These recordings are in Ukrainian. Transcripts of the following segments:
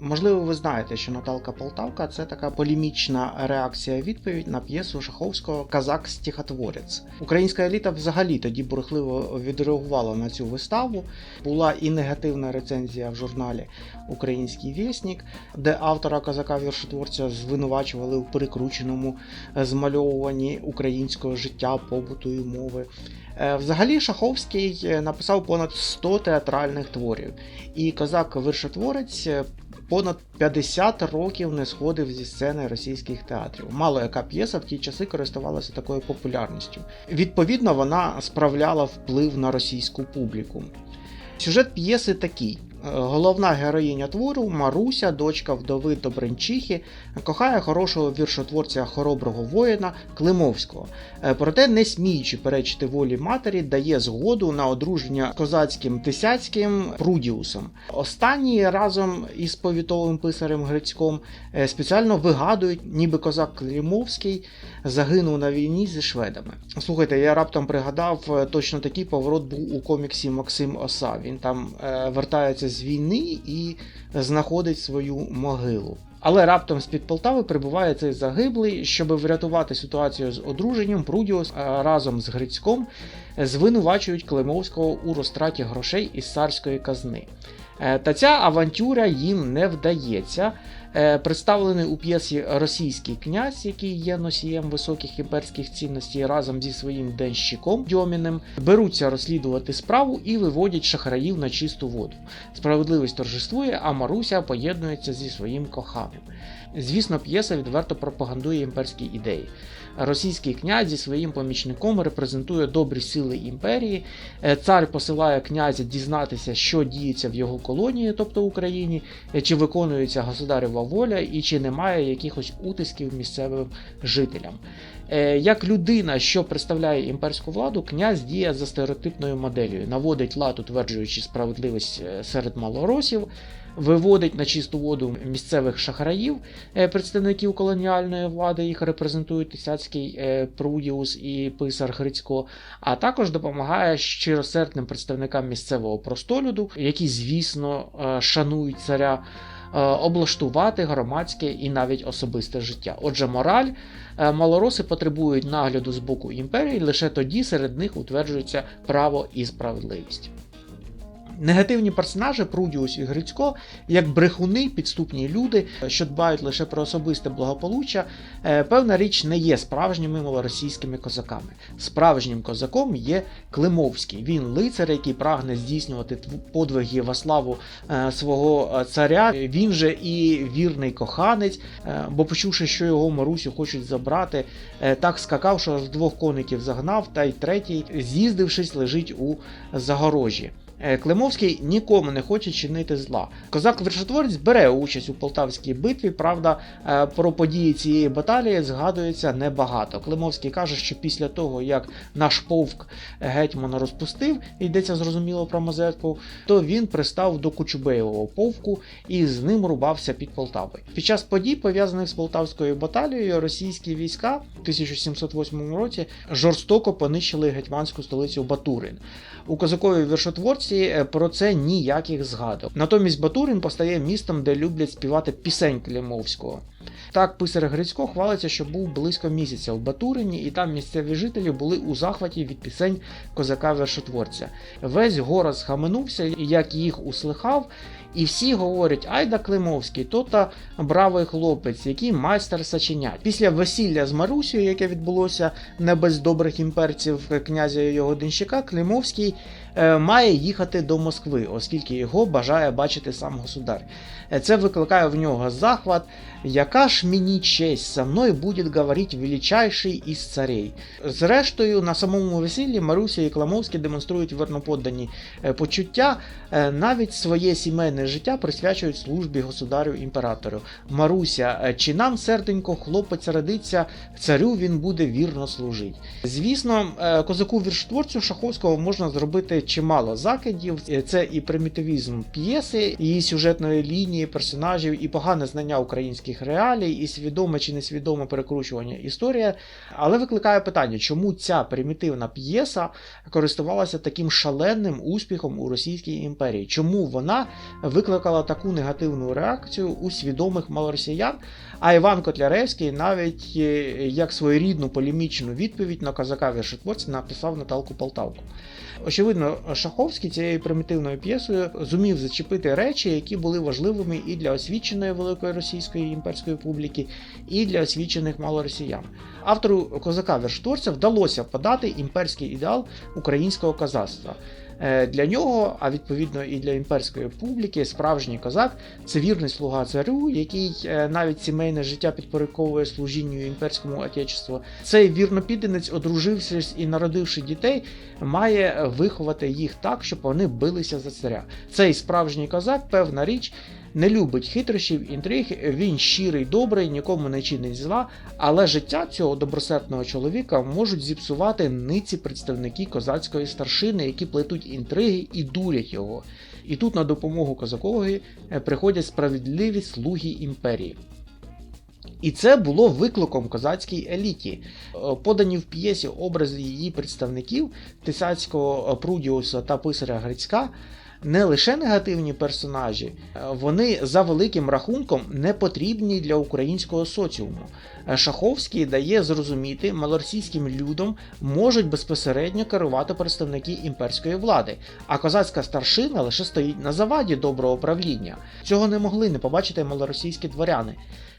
Можливо, ви знаєте, що Наталка Полтавка це така полемічна реакція відповідь на п'єсу Шаховського Казак стихотворець. Українська еліта взагалі тоді бурхливо відреагувала на цю виставу. Була і негативна рецензія в журналі Український вісник, де автора казака віршотворця звинувачували в перекрученому змальовуванні українського життя, побуту і мови. Е, Взагалі Шаховський написав понад 100 театральних творів, і козак-виршотворець е, понад 50 років не сходив зі сцени російських театрів. Мало яка п'єса в ті часи користувалася такою популярністю. Відповідно, вона справляла вплив на російську публіку. Сюжет п'єси такий. Головна героїня твору Маруся, дочка вдови Добринчихи, кохає хорошого віршотворця хороброго воїна Климовського. Е, Проте, не сміючи перечити волі матері, дає згоду на одруження козацьким тисяцьким Прудіусом. Останній разом із повітовим писарем Грицьком е, спеціально вигадують, ніби козак Климовський загинув на війні зі шведами. Слухайте, я раптом пригадав, е, точно такий поворот був у коміксі Максим Оса. Він там вертається з війни і знаходить свою могилу. Але раптом з-під Полтави прибуває цей загиблий, щоб врятувати ситуацію з одруженням. Прудіус е, разом з Грицьком звинувачують Климовського у розтраті грошей із царської казни. Е, Та ця авантюра їм не вдається. Е, Представлений у п'єсі російський князь, який є носієм високих імперських цінностей, разом зі своїм денщиком Дьоміним, беруться розслідувати справу і виводять шахраїв на чисту воду. Справедливість торжествує, а Маруся поєднується зі своїм коханим. Звісно, п'єса відверто пропагандує імперські ідеї. Російський князь зі своїм помічником репрезентує добрі сили імперії. Е, Цар посилає князя дізнатися, що діється в його колонії, тобто Україні, е, чи виконується государева воля і чи немає якихось утисків місцевим жителям. Е, Як людина, що представляє імперську владу, князь діє за стереотипною моделлю, наводить лад, утверджуючи справедливість е, серед малоросів, виводить на чисту воду місцевих шахраїв, е, представників колоніальної влади, їх репрезентують Тисяцький Прудіус і писар Грицько, а також допомагає щиросердним представникам місцевого простолюду, які, звісно, шанують царя. Е, Облаштувати громадське і навіть особисте життя. Отже, мораль е, малороси потребують нагляду з боку імперії, лише тоді серед них утверджується право і справедливість. Негативні персонажі Прудіус і Грицько, як брехуни, підступні люди, що дбають лише про особисте благополуччя, е, певна річ не є справжніми малоросійськими козаками. Справжнім козаком є Климовський. Він лицар, який прагне здійснювати подвиги во славу е, свого е, царя. Він же і вірний коханець, бо почувши, що його Марусю хочуть забрати, так скакав, що аж двох коників загнав, та й третій, з'їздившись, лежить у загорожі. Е, Климовський нікому не хоче чинити зла. Козак Вершотворець бере участь у Полтавській битві. Правда, е, про події цієї баталії згадується небагато. Климовський каже, що після того, як наш повк гетьмана розпустив, йдеться зрозуміло про Мазепу, то він пристав до Кучубеєвого повку і з ним рубався під Полтавою. Під час подій, пов'язаних з Полтавською баталією, російські війська 1708 році жорстоко понищили гетьманську столицю Батурин. У козаковій віршотворці е, про це ніяких згадок. Натомість Батурин постає містом, де люблять співати пісень Климовського. Так, писар Грицько хвалиться, що був близько місяця в Батурині, і там місцеві жителі були у захваті від пісень козака вершотворця. Весь город схаменувся, як їх услихав, і всі говорять: Айда Климовський, то та бравий хлопець, який майстер саченять. Після весілля з Марусею, яке відбулося не без добрих імперців князя і його денщика, Климовський е, має їхати до Москви, оскільки його бажає бачити сам государ. Е, Це викликає в нього захват. Яка ж мені честь, со мною буде говорити величайший із царей. Зрештою, на самому весіллі Маруся і Кламовський демонструють верноподдані е, почуття, е, навіть своє сімейне життя присвячують службі государю імператору. Маруся, е, чи нам, серденько, хлопець родиться, царю він буде вірно служити. Звісно, козаку віршотворцю Шаховського можна зробити чимало закидів. Це і примітивізм п'єси, і сюжетної лінії персонажів, і погане знання українських реалій, і свідоме чи несвідоме перекручування історії. Але викликає питання, чому ця примітивна п'єса користувалася таким шаленим успіхом у Російській імперії? Чому вона викликала таку негативну реакцію у свідомих малоросіян? А Іван Котляревський навіть е, як своєрідну полемічну відповідь на козака віршотворця написав Наталку Полтавку. Очевидно, Шаховський цією примітивною п'єсою зумів зачепити речі, які були важливими і для освіченої великої російської імперської публіки, і для освічених малоросіян. Автору козака віршотворця вдалося подати імперський ідеал українського козацтва. Е, Для нього, а відповідно і для імперської публіки, справжній козак це вірний слуга царю, який е, навіть сімейне життя підпорядковує служінню імперському отечеству. Цей вірнопідданець, одружившись і народивши дітей, має виховати їх так, щоб вони билися за царя. Цей справжній козак, певна річ. Не любить хитрощів, інтриг, він щирий, добрий, нікому не чинить зла, але життя цього добросердного чоловіка можуть зіпсувати ниці представники козацької старшини, які плетуть інтриги і дурять його. І тут на допомогу козакові е, приходять справедливі слуги імперії. І це було викликом козацькій еліті. Е, Подані в п'єсі образи її представників Тисацького Прудіуса та писаря Грицька. Не лише негативні персонажі, е, вони за великим рахунком не потрібні для українського соціуму. Е, Шаховський дає зрозуміти, малоросійським людям можуть безпосередньо керувати представники імперської влади, а козацька старшина лише стоїть на заваді доброго правління. Цього не могли не побачити малоросійські дворяни.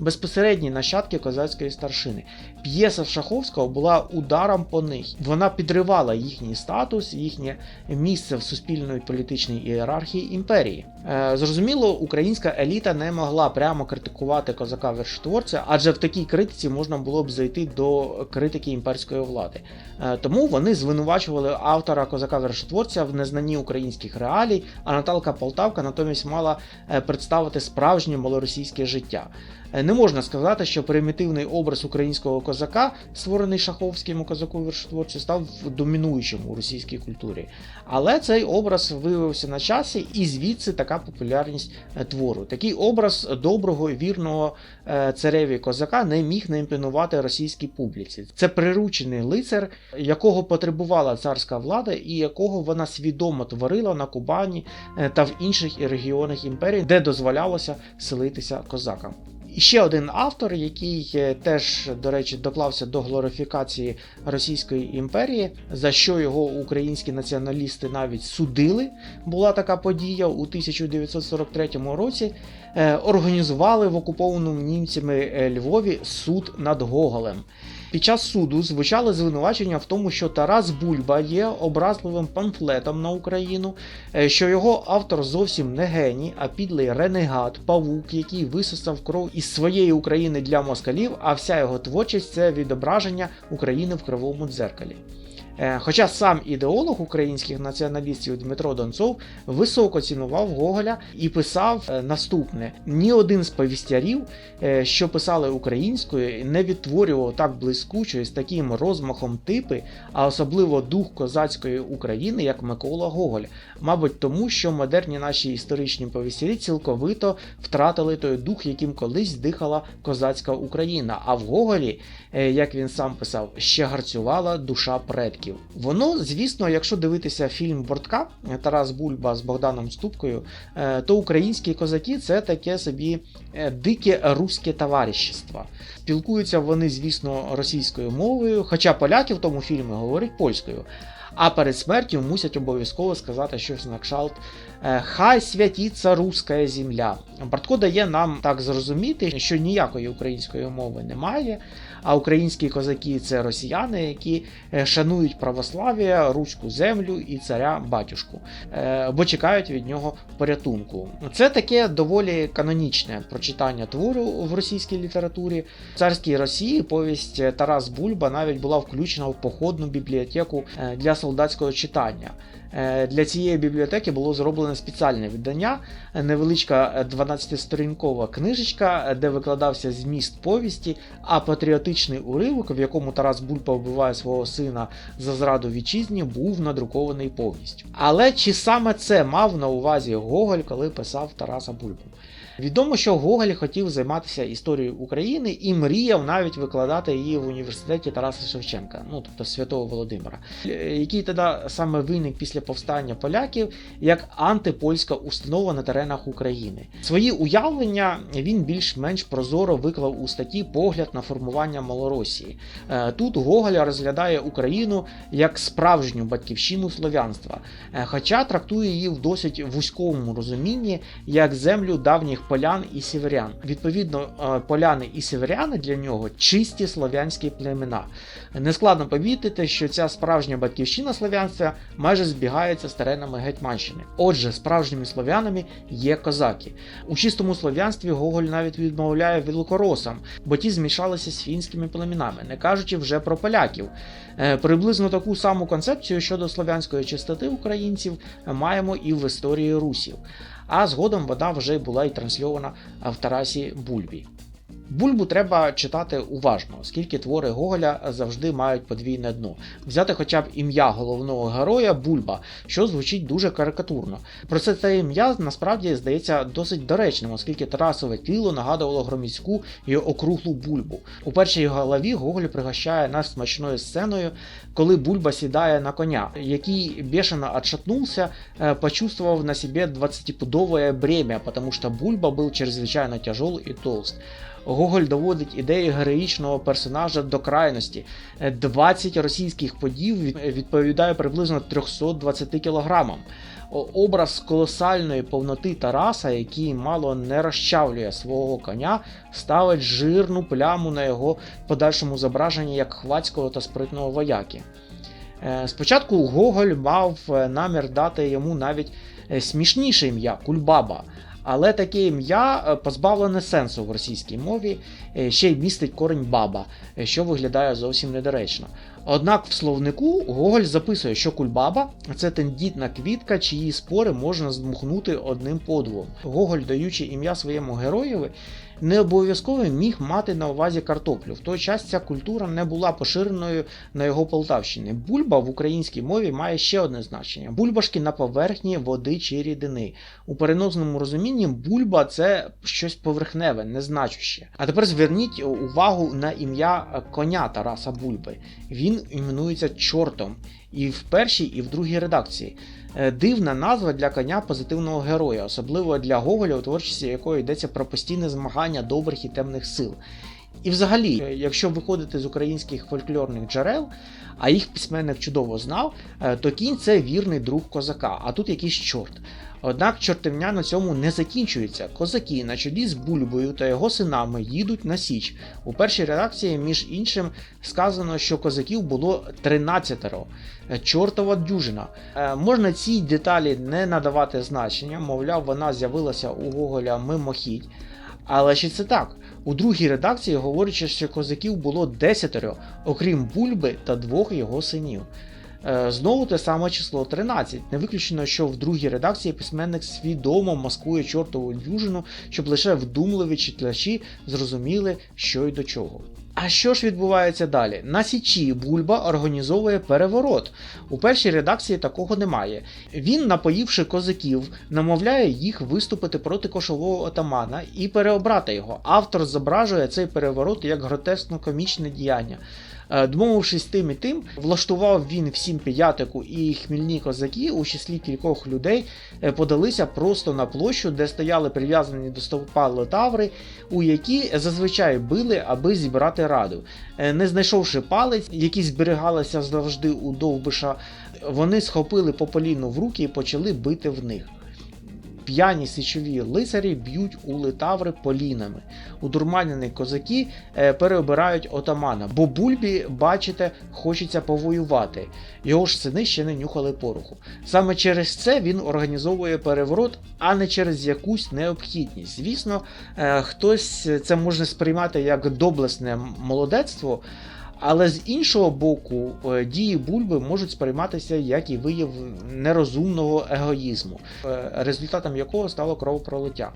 Безпосередні нащадки козацької старшини. П'єса Шаховського була ударом по них. Вона підривала їхній статус, їхнє місце в суспільної політичній ієрархії імперії. Е, Зрозуміло, українська еліта не могла прямо критикувати козака вершотворця, адже в такій критиці можна було б зайти до критики імперської влади. Е, Тому вони звинувачували автора козака вершотворця в незнанні українських реалій, а Наталка Полтавка натомість мала е, представити справжнє малоросійське життя. Е, Не можна сказати, що примітивний образ українського козака, створений Шаховським у козаку вершотворцю, став домінуючим у російській культурі. Але цей образ виявився на часі, і звідси така популярність е, твору. Такий образ доброго і вірного е, цареві козака не міг не імпонувати російській публіці. Це приручений лицар, якого потребувала царська влада і якого вона свідомо творила на Кубані та в інших регіонах імперії, де дозволялося селитися козакам. І ще один автор, який е, теж, до речі, доклався до глорифікації Російської імперії, за що його українські націоналісти навіть судили. Була така подія у 1943 році. е, Організували в окупованому німцями е, Львові суд над Гоголем. Під час суду звучали звинувачення в тому, що Тарас Бульба є образливим памфлетом на Україну, що його автор зовсім не геній, а підлий ренегат, павук, який висосав кров із своєї України для москалів, а вся його творчість це відображення України в кривому дзеркалі. Е, Хоча сам ідеолог українських націоналістів Дмитро Донцов високо цінував Гоголя і писав е, наступне: ні один з повістярів, е, що писали українською, не відтворював так блискучо і з таким розмахом типи, а особливо дух козацької України, як Микола Гоголь. Мабуть, тому що модерні наші історичні повістярі цілковито втратили той дух, яким колись дихала козацька Україна. А в Гоголі, як він сам писав, ще гарцювала душа предків. Воно, звісно, якщо дивитися фільм Бортка Тарас Бульба з Богданом Ступкою, е, то українські козаки це таке собі е, дике руське товаришство. Спілкуються вони, звісно, російською мовою, хоча поляки в тому фільмі говорять польською. А перед смертю мусять обов'язково сказати щось на кшалт е, Хай святіться руська земля. Братко дає нам так зрозуміти, що ніякої української мови немає, а українські козаки це росіяни, які е, шанують православ'я, руську землю і царя батюшку, е, бо чекають від нього порятунку. Це таке доволі канонічне прочитання твору в російській літературі. В царській Росії повість Тарас Бульба навіть була включена в походну бібліотеку е, для солдатського читання. Е, Для цієї бібліотеки було зроблено спеціальне видання, е, невеличка 12-сторінкова книжечка, е, де викладався зміст повісті, а патріотичний уривок, в якому Тарас Бульба вбиває свого сина за зраду вітчизні, був надрукований повністю. Але чи саме це мав на увазі Гоголь, коли писав Тараса Бульбу? Відомо, що Гоголь хотів займатися історією України і мріяв навіть викладати її в університеті Тараса Шевченка, ну тобто Святого Володимира, е, який тоді саме виник після повстання поляків як антипольська установа на теренах України. Свої уявлення він більш-менш прозоро виклав у статті Погляд на формування Малоросії. Е, Тут Гоголь розглядає Україну як справжню батьківщину слов'янства, е, хоча трактує її в досить вузькому розумінні як землю давніх полян і сіверян. Відповідно, е, поляни і сіверяни для нього чисті слов'янські племена. Нескладно помітити, що ця справжня батьківщина слов'янства майже збігається з теренами Гетьманщини. Отже, справжніми слов'янами є козаки. У чистому слов'янстві Гоголь навіть відмовляє великоросам, бо ті змішалися з фінськими племінами, не кажучи вже про поляків. Е, Приблизно таку саму концепцію щодо слов'янської чистоти українців маємо і в історії русів. А згодом вона вже була і трансльована в Тарасі Бульбі. Бульбу треба читати уважно, оскільки твори Гоголя завжди мають подвійне дно. Взяти хоча б ім'я головного героя Бульба, що звучить дуже карикатурно. Про це це ім'я насправді здається досить доречним, оскільки Тарасове тіло нагадувало громіську і округлу бульбу. У першій главі Гоголь пригощає нас смачною сценою, коли Бульба сідає на коня, який бешено отшатнулся, э, почувствовав на себе 20-пудовое бремя, потому что Бульба был чрезвычайно тяжел и толст. Гоголь доводить ідею героїчного персонажа до крайності. Е, 20 російських подів відповідає приблизно 320 кілограмам. Образ колосальної повноти Тараса, який мало не розчавлює свого коня, ставить жирну пляму на його подальшому зображенні як хвацького та спритного вояки. Е, Спочатку Гоголь мав е, намір дати йому навіть е, смішніше ім'я Кульбаба. Але таке ім'я е, позбавлене сенсу в російській мові, е, ще й містить корень баба, е, що виглядає зовсім недоречно. Однак в словнику Гоголь записує, що кульбаба це тендітна квітка, чиї спори можна здмухнути одним подвом. Гоголь, даючи ім'я своєму героєві, не обов'язково міг мати на увазі картоплю. В той час ця культура не була поширеною на його Полтавщині. Бульба в українській мові має ще одне значення: бульбашки на поверхні води чи рідини. У переносному розумінні бульба це щось поверхневе, незначуще. А тепер зверніть увагу на ім'я коня Тараса Бульби. Він іменується чортом і в першій, і в другій редакції. Е, Дивна назва для коня позитивного героя, особливо для Гоголя, у творчості якої йдеться про постійне змагання добрих і темних сил. І взагалі, е, якщо виходити з українських фольклорних джерел, а їх письменник чудово знав, е, то кінь це вірний друг козака, а тут якийсь чорт. Однак чортівня на цьому не закінчується. Козаки на чолі з Бульбою та його синами їдуть на Січ. У першій редакції, між іншим, сказано, що козаків було 13. Чортова дюжина. Е, Можна цій деталі не надавати значення, мовляв, вона з'явилася у Гоголя мимохідь. Але чи це так? У другій редакції говориться, що козаків було десятеро, окрім Бульби та двох його синів. Е, Знову те саме число 13. Не виключено, що в другій редакції письменник свідомо маскує чортову дюжину, щоб лише вдумливі читачі зрозуміли, що й до чого. А що ж відбувається далі? На Січі Бульба організовує переворот. У першій редакції такого немає. Він, напоївши козаків, намовляє їх виступити проти кошового отамана і переобрати його. Автор зображує цей переворот як гротескно комічне діяння. Е, Домовившись тим і тим, влаштував він всім п'ятику і хмільні козаки у числі кількох людей е, подалися просто на площу, де стояли прив'язані до стовпа лотаври, у які зазвичай били, аби зібрати раду. Е, Не знайшовши палець, які зберігалися завжди у довбиша, вони схопили пополіну в руки і почали бити в них. П'яні січові лицарі б'ють у литаври полінами. Удурманені козаки е, переобирають отамана, бо бульбі, бачите, хочеться повоювати. Його ж сини ще не нюхали пороху. Саме через це він організовує переворот, а не через якусь необхідність. Звісно, е, хтось це може сприймати як доблесне молодецтво. Але з іншого боку, е, дії бульби можуть сприйматися як і вияв нерозумного егоїзму, е, результатом якого стало кровопролиття.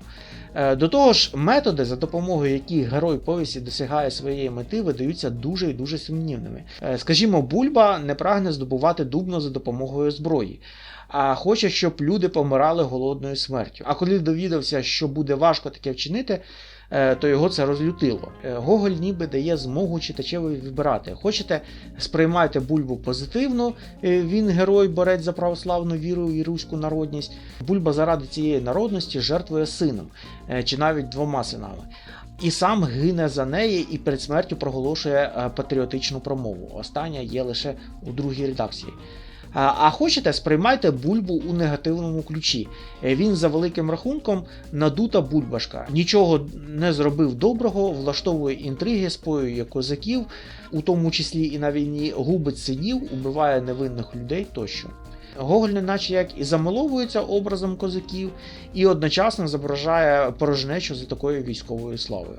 Е, До того ж, методи, за допомогою яких герой повісті досягає своєї мети, видаються дуже і дуже сумнівними. Скажімо, бульба не прагне здобувати дубно за допомогою зброї. А хоче, щоб люди помирали голодною смертю. А коли довідався, що буде важко таке вчинити, то його це розлютило. Е, Гоголь ніби дає змогу читачеві вибирати. Хочете, сприймайте бульбу позитивно, е, він герой, борець за православну віру і руську народність. Бульба заради цієї народності жертвує сином, е, чи навіть двома синами. І сам гине за неї і перед смертю проголошує е, патріотичну промову. Остання є лише у другій редакції. А хочете, сприймайте бульбу у негативному ключі. Е, Він за великим рахунком надута бульбашка. Нічого не зробив доброго, влаштовує інтриги, споює козаків, у тому числі і на війні губить синів, убиває невинних людей тощо. Гоголь, неначе як і замиловується образом козаків, і одночасно зображає порожнечу за такою військовою славою.